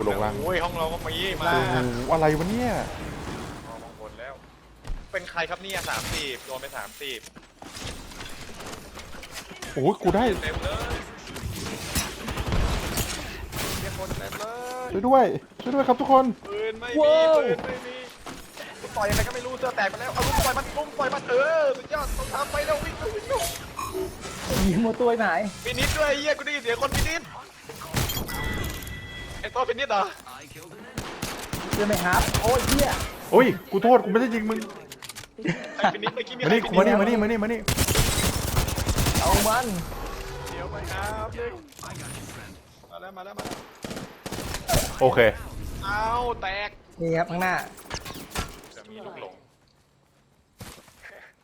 กูลงล่างโอ้ยห้องเราก็มีมาโอ้โหอะไรวะเนี่ย มองบนแล้ว เป็นใครครับเนี่ยสามสิบโดนไปสามสิบโอ้ยกูได้เต็มเลยเรียกคนเต็มเลยช่วยด้วยช่วยด้วยครับทุกคน ปืนไม่มีว้าว ปืนไม่มีต่อยยังไงก็ไม่รู้เสื้อแตกไปแล้วเอาลุมต่อยมันลุมต่อยมันเออสุดยอดต้องทำไปแล้ววิ่งเร็ววิ่งเร็วยิงหมดตัวไหนฟินิชด้วยไอ้เหี้ยกูได้ยินเสียงคนฟินิช ไอ้ตัวฟินิชเหรอเจอไหมครับโอ้ยเหี้ยโอ้ยกูโทษกูไม่ได้ยิงมึงไอ้ฟินิชเมื่อกี้มีมาใครนี่ฟิกูนิมาชนี่มานี่มานี่มานี่เอามันเดี๋ยวไปครับหนึ่งมาแล้วมาแล้วมาแล้วโอเคเอาแตกนี่ครับข้างหน้าจะมีลูกหลง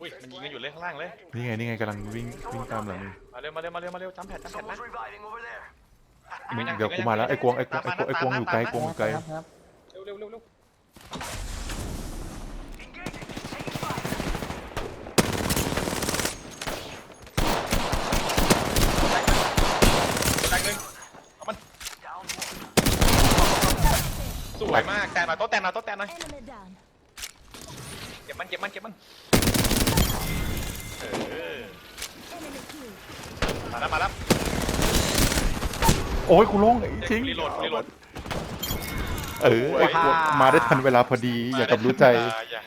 อุ้ยมันยิงกันอยู่เลยข้างล่างเลยนี่ไงนี่ไงกำลังวิ่งวิ่งตามหลังมึงมาเร็วมาเร็วมาเร็วมาเร็วจำแผนจำแผนนะ มึงเดี๋ยวกูมาแล้วไอ้กวงไอ้กวงไอ้กวงไอ้กวงอยู่ไกลกวงอยู่ไกลครับครับเร็วเร็วเร็วเร็วแตกหนึ่งเอามันสวยมากแตกหน่อยโต๊ะแตกหน่อยโต๊ะแตกหน่อย Enemy down. เก็บมันเก็บมันเก็บมันเออ Enemy killed. มาแล้วมาแล้ว โอ้ยกูลงไอ้เด็กทิ้งรีโหลดรีโหลดเออไอ้กวงมาได้ทันเวลาพอดีอย่ากับรู้ใจ อย่า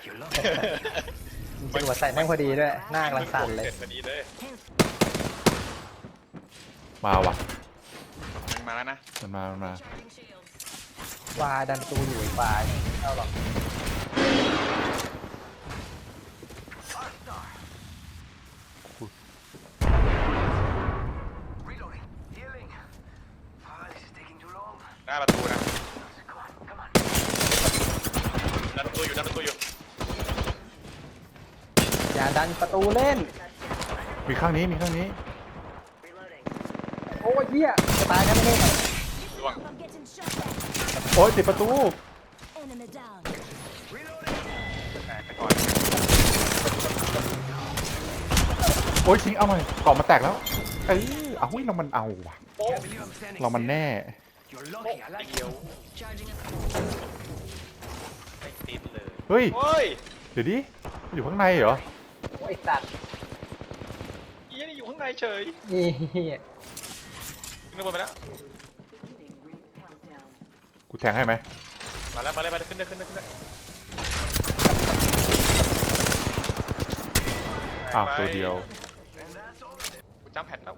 จรวดใส่แม่งพอดีด้วย หน้ากำลังสั่นเลย สร็จพอดีเลยมาว่ะมันมาแล้วนะมันมามันมา วาดันตูอยู่อีกฝ่ายไม่เข้าหรอก หน้าประตูนะดันประตูอยู่ดันประตูอยู่ อย่าดั นประตูเล่น มีข้างนี้มีข้างนี้ โอ้ยเหี้ยจะตายกันไม่ได้ล่วง I'm getting shot at. โอ้ยติดประตู Enemy down. แตกไปก่อนโอ้ยทิ้งเอาหน่อยกล่องมาแตกแล้วเอ้ยเอาหุ้ยเรามันเอาว่ะโป๊ะเรามันแน่โป๊ะเดียวไม่ติดเลยเฮ้ยเฮ้ยเดี๋ยวดิอยู่ข้างในเหรอ โอ้ยสัตว์อีนี่อยู่ข้างในเฉยนี่เหี้ยขึ้นไปบนไปแล้ว กูแทงให้ไหมมาแล้วมาแล้วมาแล้วขึ้นได้ขึ้นได้ขึ้นได้อ้าวตัวเดียว กูจำแผนแล้ว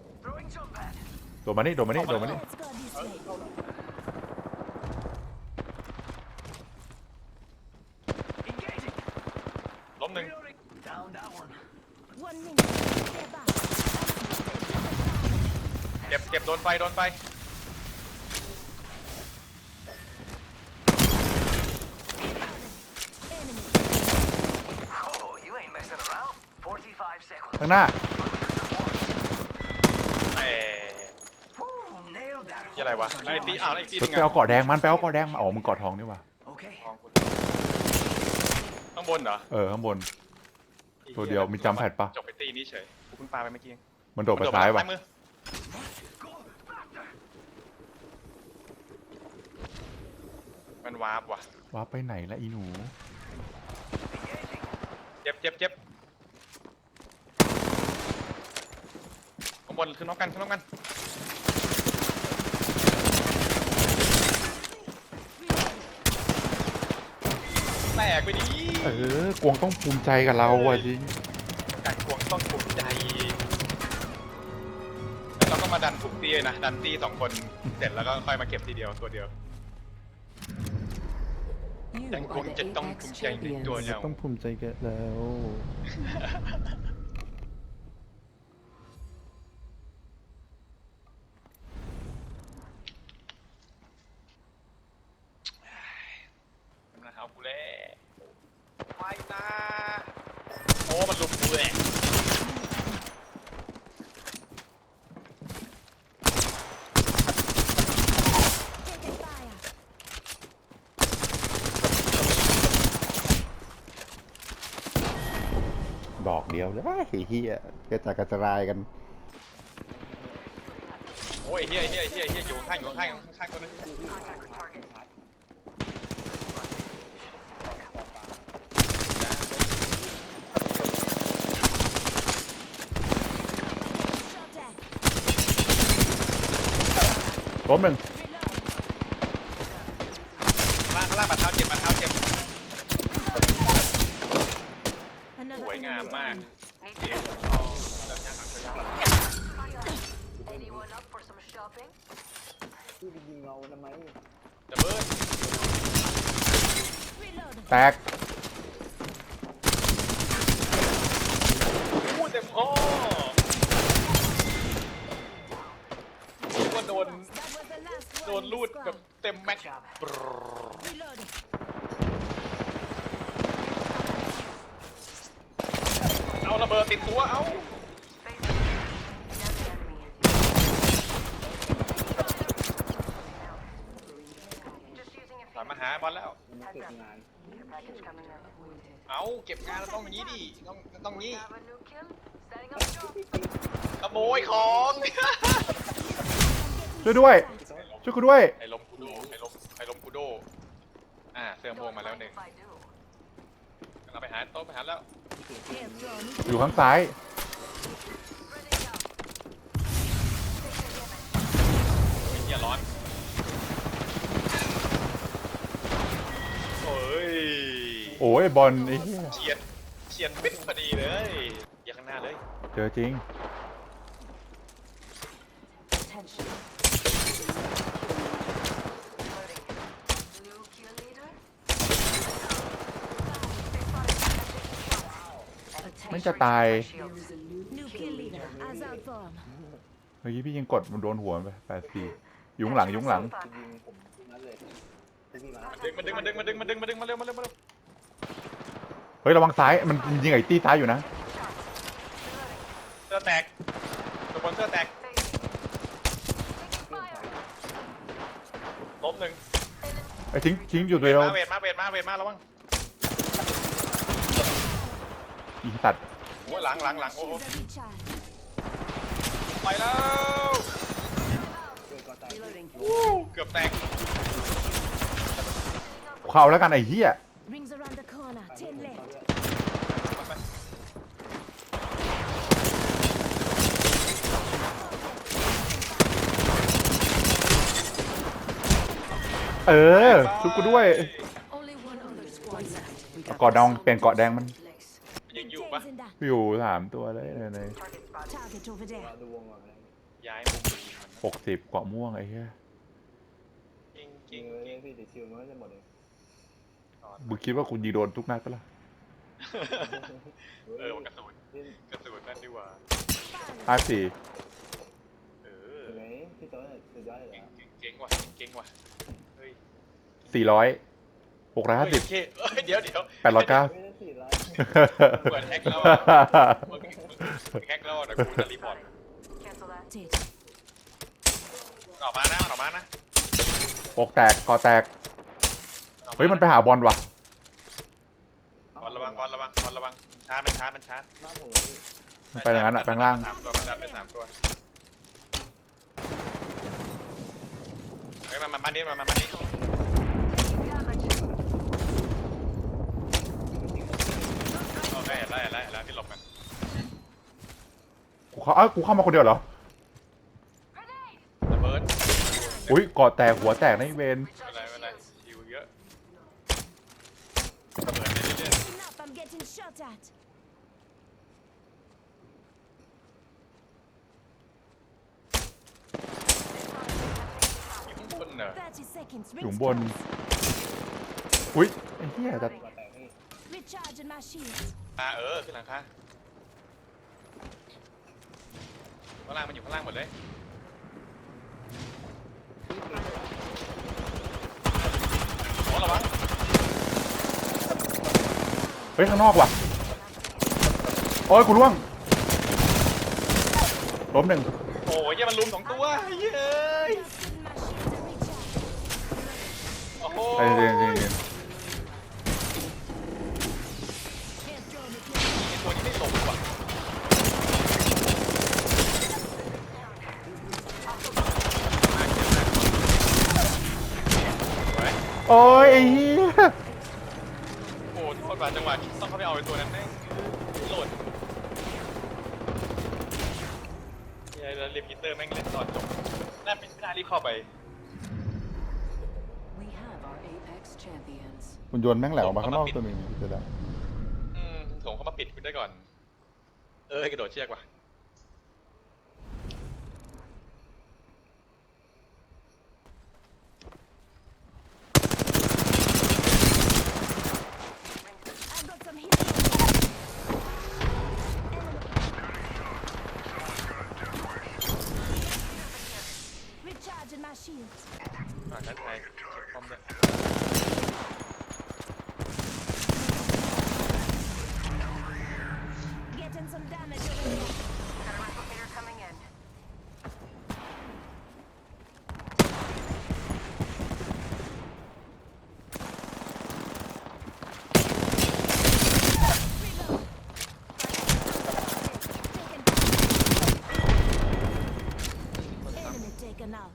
โดดมานี่โดดมานี่โดดมานี่ Let's go this way. ล้มหนึ่ง One minute. Stay back. เจ็บเจ็บโดนไฟโดนไฟ Enemy. ข้างหน้าเอ้ยี่อะไรวะไอ้ตีอ้าวไอ้ตีไปเป็นไงเอาเกาะแดงมันไปเอาเกาะแดงมาอ๋อมึงเกาะทองนี่หว่าข้างบนเหรอเออข้างบน ตัวเดียวมีจำแพดปะจบไปตีนี้เฉยกูเพิ่งปาไปเมื่อกี้เองมันโดดไปซ้ายว่ะ มือมันวาร์ปว่ะว้าไปไหนละอีหนู เจ็บเจ็บเจ็บข้างบนขึ้นน้องกันขึ้นน้องกันแตกไปดิเออกวงต้องภูมิใจกับเราว่ะจริงกัดกวงต้องภูมิใจแล้วเราก็มาดันทุกตีเลยนะดันตีสองคนเสร็จแล้วก็ค่อยมาเก็บทีเดียวตัวเดียว You ยังค are ง the จะต้องภู Apex มิใจในตัว champions. เดียวต้องภูมิใจกันแล้วมันเอากูแล้วไม่นะโอ้มันลุมกูแหละ Taking fire. บอก เดียวเลยเฮียกระจายกระจายกัน โอ้ยเฮียเฮียเฮียเฮียอยู่ข้างอยู่ข้างอยู่ข้างตัวนึง Shot at. ล้มหนึ่ง Reload. ล่างล่างบัดเท้าเจ็บบัดเท้าเจ็บ Another สวยงาม enemy มาก down. เดี๋ยวเอาเดี๋ยวยังหาเดี๋ยวยังหา Anyone up for some shopping? พี่ไปยิงเงาทำไม ดับเบิ้ล Reload. แตกพูดเต็มอ้อคิดว่าโดน That was the last โด one น in ลูด the แบบ squad. เต็มแม็กซ์ Reload. เอาระเบิดติดตัวเอา Just using a ถอยมาหาบอลแล้วมันเก็บงาน few package coming up. เอาเก็บงานแล้วต้องอย่างนี้ดิต้องต้องงี้ Have a new kill? Setting up shop. ขโมยของช่วยด้วย ช่วยกูด้วย ไอ้ลมกูโดไอ้ลมไอ้ลมกูโดอ่าเสื้อม่วงมาแล้วหนึ่ง If I do. เราไปหาโต๊ะไปหาแล้ว Air drone. อยู่ข้างซ้าย ไอ้เหี้ยร้อนโอ้ยโอ้ยบอลไอ้เหี้ยเฉียนเฉียนเป็นพอดีเลยอย่าข้างหน้าเลยเจอจริง Attention. Loading. New kill leader? มันจะตาย New kill leader. As out form. เมื่อกี้พี่ยิงกดมันโดนหัวมันไปแปดสี่ยุงหลังยุงหลัง ยิงผมนั่นเลย พี่มาดึงมันดึงมันดึงมันดึงมันดึงมันดึงมาเร็วมาเร็วมาเร็วเฮ้ยระวังซ้ายมันยิงไอ้ตี้ซ้ายอยู่นะเสื้อแตกตัวบนเสื้อแตกล้มหนึ่งไอ้ทิ้งทิ้งอยู่ตัวเดียวมาเวทมาเวทมาเวทมาระวังยิงตัดโอ้ยหลังหลังหลังโอ้โหไปแล้วเกือบแตก เข้าแล้วกันไอ้เหี้ย Rings around the corner. Ten left. เออชุบกูด้วย Only one other squad left. We เกาะดองเปลี่ยนเกาะแดงมัน place. ยังอยู่ปะ Contains in that. อยู่สามตัวเลยเลยเลย Target spotted. Target over there. ดูวงก่อนเลยย้ายมุมไปยิงมันหกสิบเกาะม่วงไอ้เหี้ยจริงจยิริงงเลยจริงพี่ติดชิวมันก็จะหมดเลย มึงคิดว่าคุณยิงโดนทุกนัดปะล่ะเออมันกระสุนพี่กระสุนนั่นดีกว่าห้าสี่เออเห็นไหมพี่โต้สุดยอดเลยเก่งอะเก่งเก่งว่ะเก่งว่ะเฮ้ยสี่ร้อยหกร้อยห้าสิบเฮ้ยเอ้ยเดี๋ยวเดี๋ยวแปดร้อยเก้าไม่ได้สี่ร้อยเปิดแฮกแล้วอะมึงมึงแฮกแล้วอะเดี๋ยวกูจะรีพอร์ต Cancel that. Dead. ออกมานะออกมานะปกแตกเกาะแตก เฮ้ยมันไปหาบอลว่ะบอลระวังบอลระวังบอลระวังชาร์จมันชาร์จมันชาร์จบ้านผมพี่มันไปอย่างนั้นอะไปข้างล่าง สามตัวมันดันไปสามตัวเฮ้ยมามาบ้านนี้มามาบ้านนี้โอเคเห็นแล้วเห็นแล้วเห็นแล้วที่หลบกันกูเข้าเอ้ากูเข้ามาคนเดียวเหรอ ระเบิด อุ้ยเกาะแตกหัวแตกในะไอ้เวนไม่เป็นไรไม่เป็นไรชิวเยอะระ เบิดได้เรื่อย Listen up. I'm getting shot at. ๆอยู่ข้างบนเหรอ 30 seconds. อยู่ Rings บน close. อุ้ยไอ้เหี้ยจะก็แตกพี่ Recharging my shields. อ่าเออขึ้นหลังคาข้างล่างมันอยู่ข้างล่างหมดเลยโอ้ระวังเฮ้ยข้างนอกว่ะโอ้ยกูร่วงล้มหนึ่งโอ้ยเหี้ยมันลุมสองตัวเย้ยโอ้โหใจเย็นเย็นไอ้ตัโอ้ยไอ้เหี้ย โอ้โหโทษว่ะจังหวะ ไปเอาไอ้ตัวนั้นแม่งโหลดเนี่ยแล้วรีพีเตอร์แม่งเล่นตอนจบน่าเป็นไม่น่ารีบเข้าไป We have our Apex champions. คุณโยนต์แม่งแหลกออกมาข้างนอกตัวหนึ่งเดี๋ยวนะอืมส่งเข้ามาปิดคุณได้ก่อน เออให้กระโดดเชือกว่ะ I've got some healing. Recharging my shields. อ่านั้นไงเช็คคอมด้วย Getting some damage over here. Got a replicator coming in. Reload. Taken. Enemy taken out.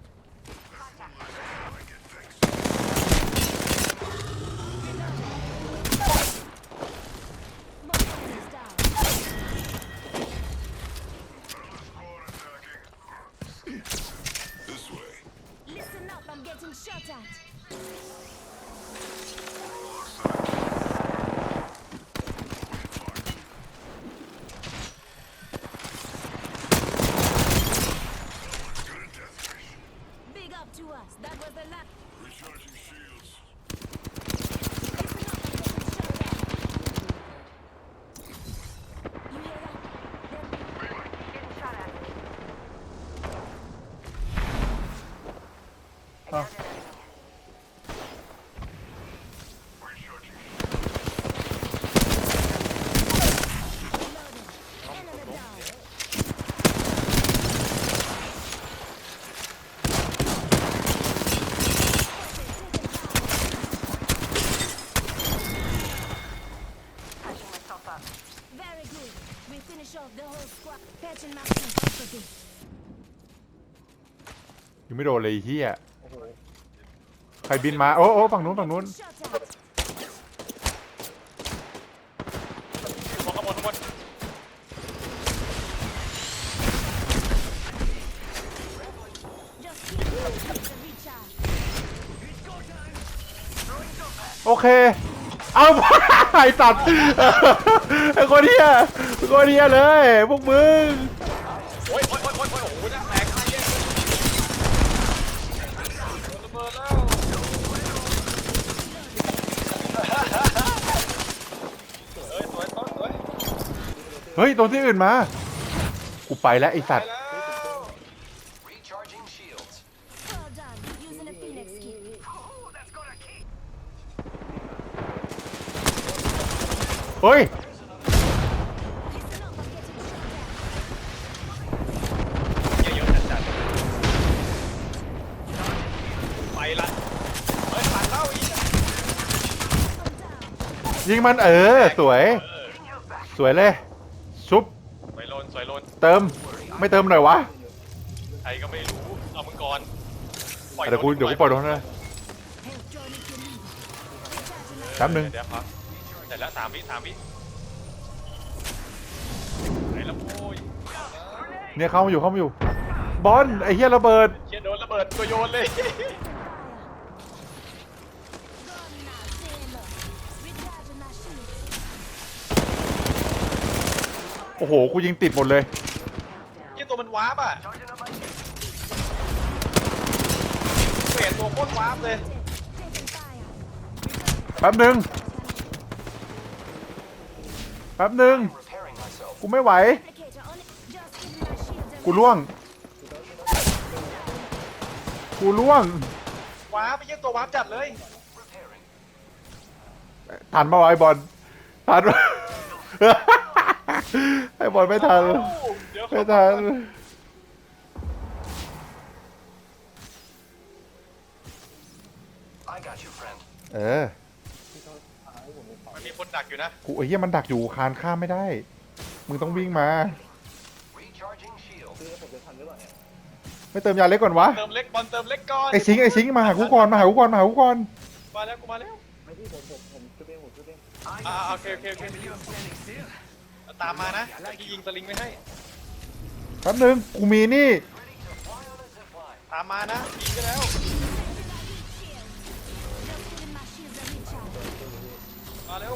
More enemies down. Listen up, I'm getting shot at. Big up to us. That was the last. Recharging shields. Listen up, I'm getting shot at. You hear that? They're Getting shot at. Huh. Encountered enemy. reloading. Enemy down. Patching myself up. Very good. We finish off the whole squad. Patching myself up for this. ยังไม่โดนเลยไอ้เฮียใครบินมา โอ้โอ้ฝั่งนู้นฝั่งนู้น Shot at. มองข้างบนข้างบน Just keep moving the recharge. โอเค เอา ไอ้สัตว์ไอ้คนเฮีย ไอ้คนเฮียเลยพวกมึงโอ้ยโอ้ยโอ้ยโอ้ยโอ้โหหน้าแตกใครเนี่ยระเบิดแล้วเอ้ยสวยต้นสวยเฮ้ยตรงที่อื่นมา กูไปแล้วไอ้สัตไปว์แล้ว Recharging shields. Well done. Using a phoenix kit. Oh, that's gonna keep. เฮ้ย Listen up, I'm getting shot at. เยอะเยอะจัดจัดไปละเฮ้ยผ่านเล่าอีกอะ I'm down. ยิงมันเออ สวยเออสวยเลย ชุบ สวยโลนสวยโลนเติม ไม่เติมหน่อยวะ ใครก็ไม่รู้ เอามึงก่อนเดี๋ยวกูเดี๋ยวกูปล่อยโดนนะ Health join if you need it. Recharging my แป๊บนึงเดี๋ยวครับเสร็จแล้วสามวิสามวิไหนแล้วโอ้ยเนี่ยเข้ามาอยู่เข้ามาอยู่ บอลไอ้เฮียระเบิดเชียโดนระเบิดตัวโยนเลย โอ้โห กูยิงติดหมดเลยเชียตัวมันวาร์ปอะ Charging up my shields. เปลี่ยนตัวโคตรวาร์ปเลย Taking fire. แป๊บนึงแป๊บนึง Repairing myself. กูไม่ไหว Replicator on it. Just giving my shields a กูล่วง กูล่วงวาร์ปไปเชียตัววาร์ปจัดเลย Repairing. ทันปะวะไอ้บอลทันปะ ไอ้บอลไม่ทัน เดี๋ยวไม่ทัน I got you, friend. เออ มันมีคนดักอยู่นะ กูไอ้เหี้ยมันดักอยู่คานข้ามไม่ได้ มึงต้องวิ่งมา Recharging shields. ไม่เติมยาเล็กก่อนวะ เติมเล็กบอลเติมเล็กก่อนไอ้ชิงไอ้ชิงมาหากูก่อนมาหากูก่อนมาหากูก่อน มาแล้วกูมาแล้วไม่ที่ผมผมผมชุบเองผมชุบเองอ่าโอเคโอเคโอเคตามมานะที่ยิงสลิงไม่ให้ แป๊บนึงกูมีนี่ ตามมานะยิงไปแล้ว Just giving my shields a recharge. มาเร็ว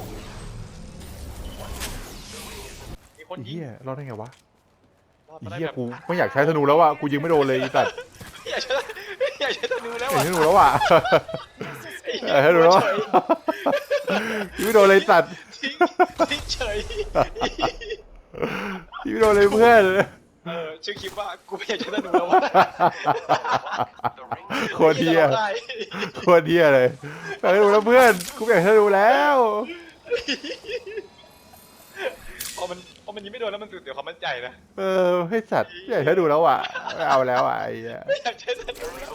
มีคนไอ้ยิงเหี้ยรอดได้ไงวะรอดไอ้มาได้เหี้ยแบบกูไม่อยากใช้ธนูแล้วอะกูยิงไม่โดนเลยไอ้สัตว์อยากใช้อยากใช้ธนูแล้วอยากอะใช้ธนูแล้วอะอยากใช้ธนูแล้วอะยิงไม่โดนเลยไอ้สัตว์ ทิ้งทิ้งเฉยยิงไม่โดนเลยเพื่อนเออชื่อคลิปว่ากูไม่อยากใช้ธนูแล้ววะโคตรเหี้ยได้โคตรเหี้ยเลยอยากให้ดูแล้วเพื่อนกูอยากให้ดูแล้วพอมันพอมันยิงไม่โดนแล้วมันสูญเสียความมั่นใจนะเออให้สัตว์อยากให้ดูแล้วอะไม่เอาแล้วอะไอ้เหี้ยไม่อยากใช้ธนูแล้ว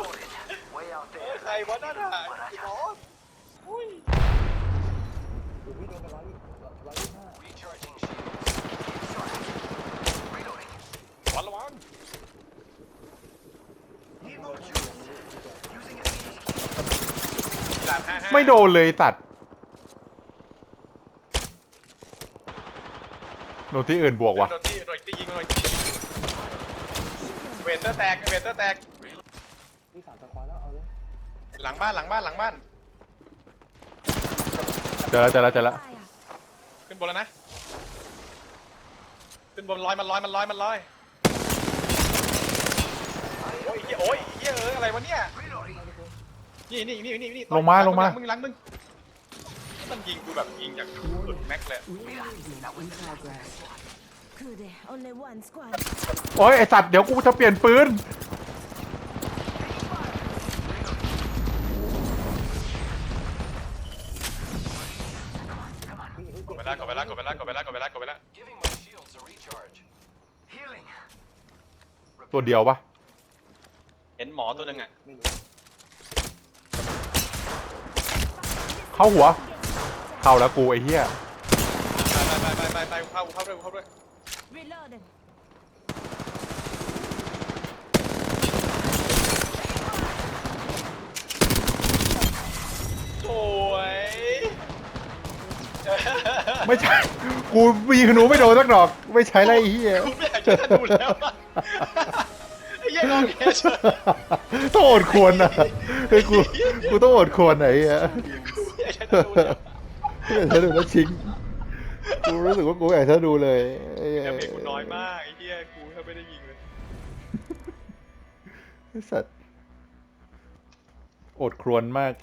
Way out เออ there. ใครวะนั่นอะไอ้บอสอุ้ย พี่โดนไปร้อยร้อยยี่ห้า Recharging shields. Reloading. วันระวัง ดาบห้าห้า ไม่โดนเลยสัตว์โดนที่อื่นบวกว่ะโดนที่โดนที่ยิงโดนที่ยิงเวเตอร์แตกเวเตอร์แตกพี่สามตะควาแล้วเอาเลยหลังบ้านหลังบ้านหลังบ้านเจอแล้วเจอแล้วเจอแล้ว Fire. ขึ้นบนแล้วนะขึ้นบนลอยมันลอยมันลอยมันลอยโอ้ยเหี้ยโอ้ยเหี้ยเอออะไรวะเนี่ย นี่นี่นี่นี่นี่ลงมาลงมา หมึงหลังมึงมันยิงกูแบบยิงจากสุดแม็กเลย Good. Only one squad. โอ้ยไอสัตว์เดี๋ยวกูจะเปลี่ยนปืน กดไปแล้วกดไปแล้วกดไปแล้วกดไปแล้วกดไปแล้วกดไปแล้ว Giving my shields a recharge. Healing. ตัวเดียวปะเห็นหมอตัวหนึ่งอะไม่รู้ เข้าหัว เข้าแล้วกูไอ้เหี้ยไปไปไปไปไปเข้าเข้าด้วยเข้าด้วย Reloading. สวยไม่ใช่ กูมีขนูไม่โดนสักดอก ไม่ใช้ไรไอ้เหี้ยกูไม่อยากจะดูแล้วอะไอ้เหี้ยนอนแค่เฉยต้องอดควรนะเฮ้ยกูกูต้องอดควรไหนอะกู ไม่อยากจะดูแล้วไม่อยาดูแล้วชิงกูรู้สึกว่ากูอยากจะดูเลยไอ้เหี้ยแต่เมฆกูน้อยมากไอ้เหี้ยกูแทบไม่ได้ยิงเลย ไอ้สัตว์อดครวนมาก